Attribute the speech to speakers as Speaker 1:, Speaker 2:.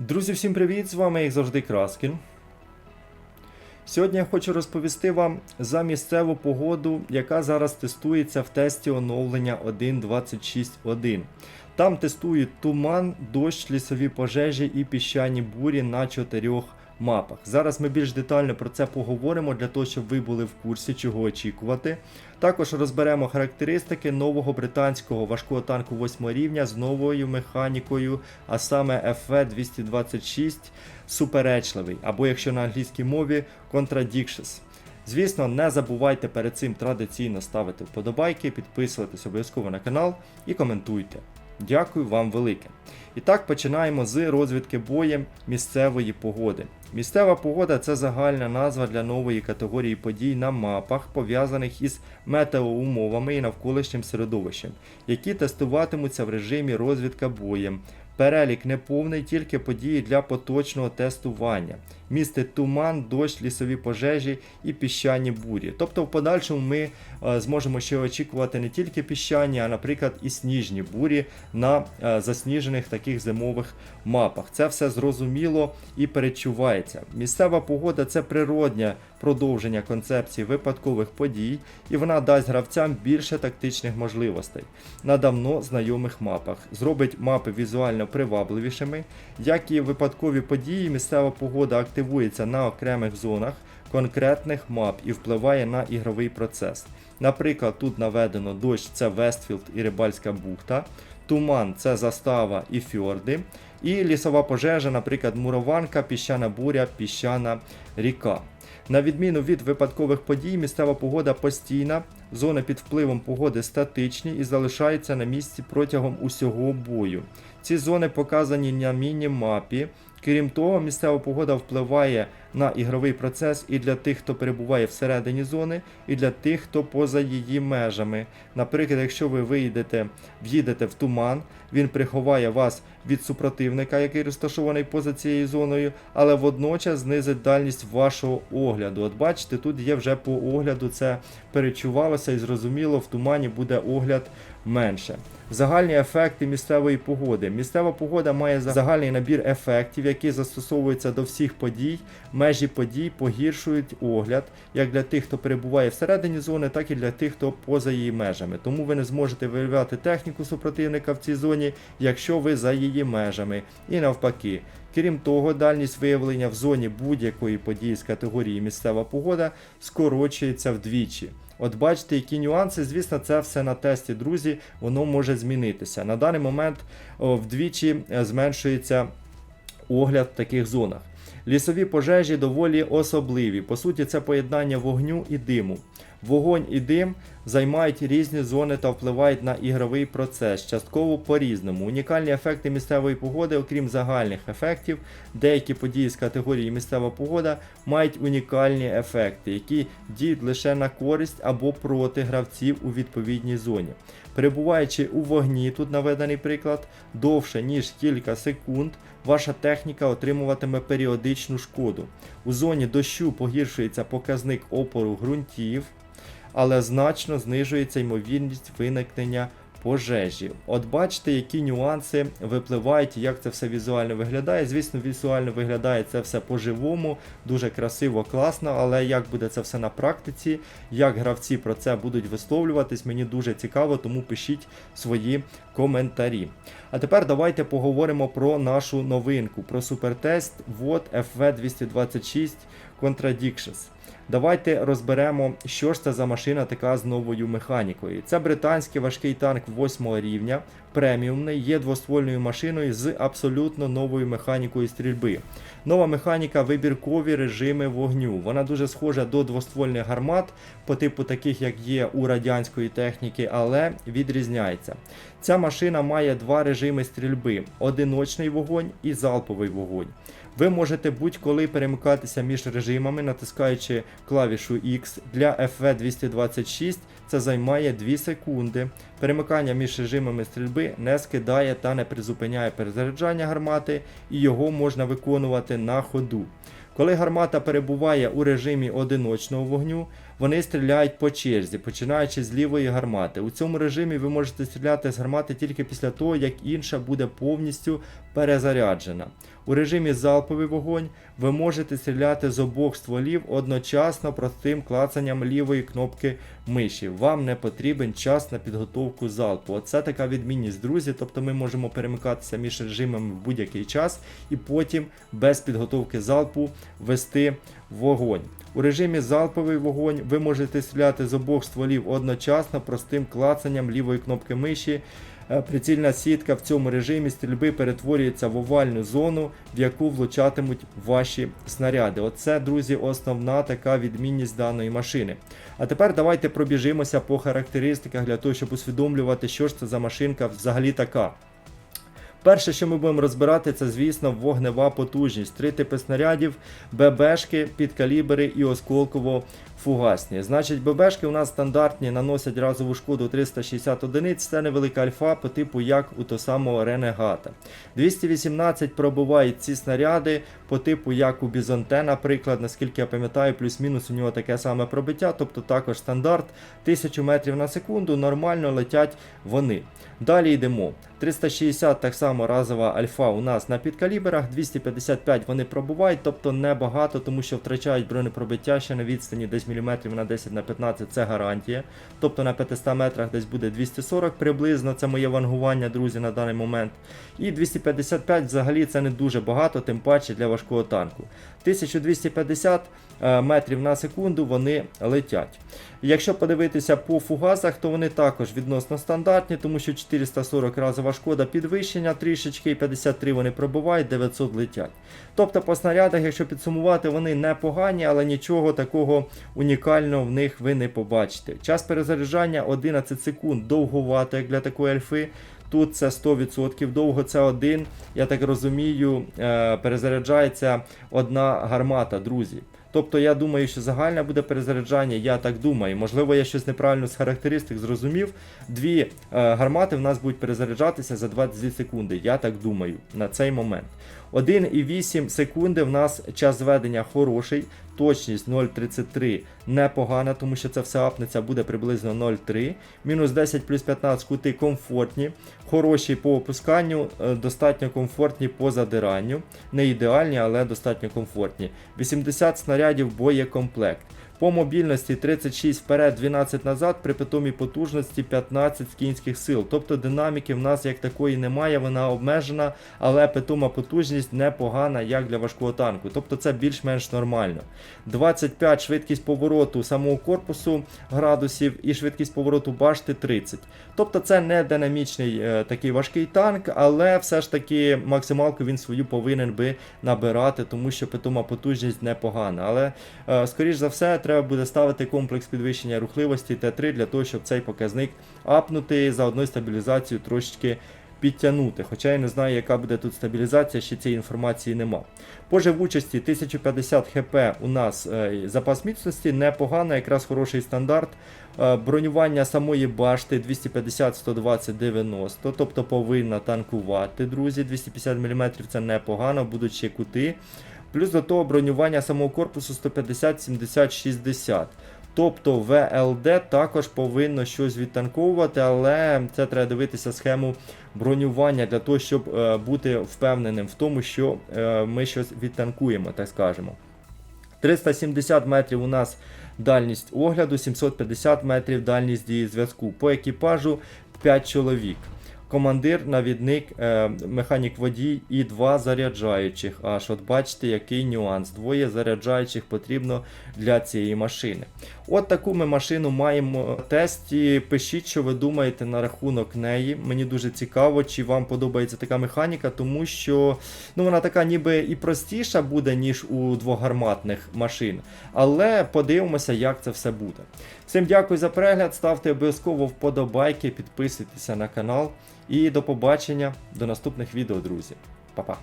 Speaker 1: Друзі, всім привіт! З вами, як завжди, Краскін. Сьогодні я хочу розповісти вам за місцеву погоду, яка зараз тестується в тесті оновлення 1.26.1. Там тестують туман, дощ, лісові пожежі і піщані бурі на чотирьох мапах. Зараз ми більш детально про це поговоримо для того, щоб ви були в курсі, чого очікувати. Також розберемо характеристики нового британського важкого танку 8 рівня з новою механікою, а саме FV226 суперечливий, або якщо на англійській мові Contradictions. Звісно, не забувайте перед цим традиційно ставити вподобайки, підписуватись обов'язково на канал і коментуйте. Дякую вам велике. І так починаємо з розвідки боєм місцевої погоди. Місцева погода це загальна назва для нової категорії подій на мапах, пов'язаних із метеоумовами і навколишнім середовищем, які тестуватимуться в режимі розвідка боєм. Перелік неповний, тільки події для поточного тестування. Містить туман, дощ, лісові пожежі і піщані бурі. Тобто, в подальшому ми е, зможемо ще очікувати не тільки піщані, а, наприклад, і сніжні бурі на е, засніжених таких зимових мапах. Це все зрозуміло і перечувається. Місцева погода це природнє продовження концепції випадкових подій, і вона дасть гравцям більше тактичних можливостей на давно знайомих мапах, зробить мапи візуально привабливішими. Як і випадкові події, місцева погода активується на окремих зонах конкретних мап і впливає на ігровий процес. Наприклад, тут наведено дощ це Вестфілд і Рибальська бухта, туман це застава і фьорди, і лісова пожежа, наприклад, мурованка, піщана буря, піщана ріка. На відміну від випадкових подій, місцева погода постійна, зони під впливом погоди статичні і залишаються на місці протягом усього бою. Ці зони показані на міні-мапі. Крім того, місцева погода впливає на ігровий процес і для тих, хто перебуває всередині зони, і для тих, хто поза її межами. Наприклад, якщо ви вийдете, в'їдете в туман, він приховає вас від супротивника, який розташований поза цією зоною, але водночас знизить дальність вашого огляду. От бачите, тут є вже по огляду це перечувалося і зрозуміло, в тумані буде огляд менше. Загальні ефекти місцевої погоди. Місцева погода має загальний набір ефектів, які застосовуються до всіх подій. Межі подій погіршують огляд як для тих, хто перебуває всередині зони, так і для тих, хто поза її межами. Тому ви не зможете виявляти техніку супротивника в цій зоні, якщо ви за її межами. І навпаки. Крім того, дальність виявлення в зоні будь-якої події з категорії місцева погода скорочується вдвічі. От бачите, які нюанси, звісно, це все на тесті, друзі, воно може змінитися. На даний момент вдвічі е, зменшується огляд в таких зонах. Лісові пожежі доволі особливі. По суті, це поєднання вогню і диму. Вогонь і дим займають різні зони та впливають на ігровий процес, частково по-різному. Унікальні ефекти місцевої погоди, окрім загальних ефектів, деякі події з категорії місцева погода мають унікальні ефекти, які діють лише на користь або проти гравців у відповідній зоні. Перебуваючи у вогні, тут наведений приклад, довше ніж кілька секунд, ваша техніка отримуватиме періодичну шкоду. У зоні дощу погіршується показник опору ґрунтів, але значно знижується ймовірність виникнення пожежі. От бачите, які нюанси випливають, як це все візуально виглядає. Звісно, візуально виглядає це все по-живому, дуже красиво, класно, але як буде це все на практиці, як гравці про це будуть висловлюватись, мені дуже цікаво, тому пишіть свої коментарі. А тепер давайте поговоримо про нашу новинку, про супертест WOT FV226 Contradictions. Давайте розберемо, що ж це за машина така з новою механікою. Це британський важкий танк 8 рівня, преміумний, є двоствольною машиною з абсолютно новою механікою стрільби. Нова механіка вибіркові режими вогню. Вона дуже схожа до двоствольних гармат, по типу таких, як є у радянської техніки, але відрізняється. Ця машина має два режими стрільби: одиночний вогонь і залповий вогонь. Ви можете будь-коли перемикатися між режимами, натискаючи клавішу X. Для FV226 це займає 2 секунди. Перемикання між режимами стрільби не скидає та не призупиняє перезаряджання гармати, і його можна виконувати на ходу. Коли гармата перебуває у режимі одиночного вогню, вони стріляють по черзі, починаючи з лівої гармати. У цьому режимі ви можете стріляти з гармати тільки після того, як інша буде повністю перезаряджена. У режимі залповий вогонь ви можете стріляти з обох стволів одночасно простим клацанням лівої кнопки миші. Вам не потрібен час на підготовку залпу. Оце така відмінність, друзі. Тобто ми можемо перемикатися між режимами в будь-який час і потім без підготовки залпу вести вогонь. У режимі залповий вогонь ви можете стріляти з обох стволів одночасно простим клацанням лівої кнопки миші. Е, Прицільна сітка в цьому режимі стрільби перетворюється в овальну зону, в яку влучатимуть ваші снаряди. Оце, друзі, основна така відмінність даної машини. А тепер давайте пробіжимося по характеристиках для того, щоб усвідомлювати, що ж це за машинка взагалі така. Перше, що ми будемо розбирати, це, звісно, вогнева потужність. Три типи снарядів, ББшки, підкалібери і осколково-фугасні. Значить, ББшки у нас стандартні, наносять разову шкоду 360 одиниць. Це невелика альфа по типу як у того самого Ренегата. 218 пробувають ці снаряди по типу як у Бізонте, наприклад, наскільки я пам'ятаю, плюс-мінус у нього таке саме пробиття, тобто також стандарт 1000 метрів на секунду, нормально летять вони. Далі йдемо. 360 так само разова альфа у нас на підкаліберах, 255 вони пробувають, тобто небагато, тому що втрачають бронепробиття ще на відстані десь міліметрів на 10 на 15 це гарантія. Тобто на 500 метрах десь буде 240 приблизно, це моє вангування, друзі, на даний момент. І 255 взагалі це не дуже багато, тим паче для важкого танку. 1250 е, метрів на секунду вони летять. Якщо подивитися по фугасах, то вони також відносно стандартні, тому що 440 разова шкода підвищення трішечки, і 53 вони пробувають, 900 летять. Тобто по снарядах, якщо підсумувати, вони непогані, але нічого такого унікального в них ви не побачите. Час перезаряджання 11 секунд, довгувато, як для такої альфи. Тут це 100% довго, це один, я так розумію, е, перезаряджається одна гармата, друзі. Тобто я думаю, що загальне буде перезаряджання, я так думаю. Можливо, я щось неправильно з характеристик зрозумів. Дві е, гармати в нас будуть перезаряджатися за 22 секунди. Я так думаю, на цей момент. 1,8 секунди в нас час зведення хороший. Точність 0,33 непогана, тому що це все апнеться буде приблизно 0,3. Мінус 10 плюс 15 кути комфортні, хороші по опусканню, е, достатньо комфортні по задиранню. Не ідеальні, але достатньо комфортні. 80 снарядів боєкомплект. По мобільності 36 вперед, 12 назад, при питомій потужності 15 кінських сил. Тобто динаміки в нас як такої немає, вона обмежена, але питома потужність непогана, як для важкого танку. Тобто це більш-менш нормально. 25 швидкість повороту самого корпусу градусів і швидкість повороту башти 30. Тобто це не динамічний е, такий важкий танк, але все ж таки максималку він свою повинен би набирати, тому що питома потужність непогана. Але, е, скоріш за все, треба буде ставити комплекс підвищення рухливості Т3 для того, щоб цей показник апнути, заодно стабілізацію трошечки підтягнути. Хоча я не знаю, яка буде тут стабілізація, ще цієї інформації нема. По живучості 1050 хп у нас е, запас міцності непогано, якраз хороший стандарт. Е, Бронювання самої башти 250, 120, 90, тобто повинна танкувати, друзі. 250 мм це непогано, будуть ще кути. Плюс до того бронювання самого корпусу 150, 70, 60. Тобто ВЛД також повинно щось відтанковувати, але це треба дивитися схему бронювання для того, щоб е, бути впевненим в тому, що е, ми щось відтанкуємо, так скажемо. 370 метрів у нас дальність огляду, 750 метрів дальність дії зв'язку. По екіпажу 5 чоловік. Командир, навідник, е, механік водій і два заряджаючих. Аж от бачите, який нюанс. Двоє заряджаючих потрібно для цієї машини. От таку ми машину маємо в тесті. Пишіть, що ви думаєте на рахунок неї. Мені дуже цікаво, чи вам подобається така механіка, тому що ну, вона така ніби і простіша буде, ніж у двогарматних машин. Але подивимося, як це все буде. Всім дякую за перегляд. Ставте обов'язково вподобайки, підписуйтеся на канал. І до побачення, до наступних відео, друзі. Па-па.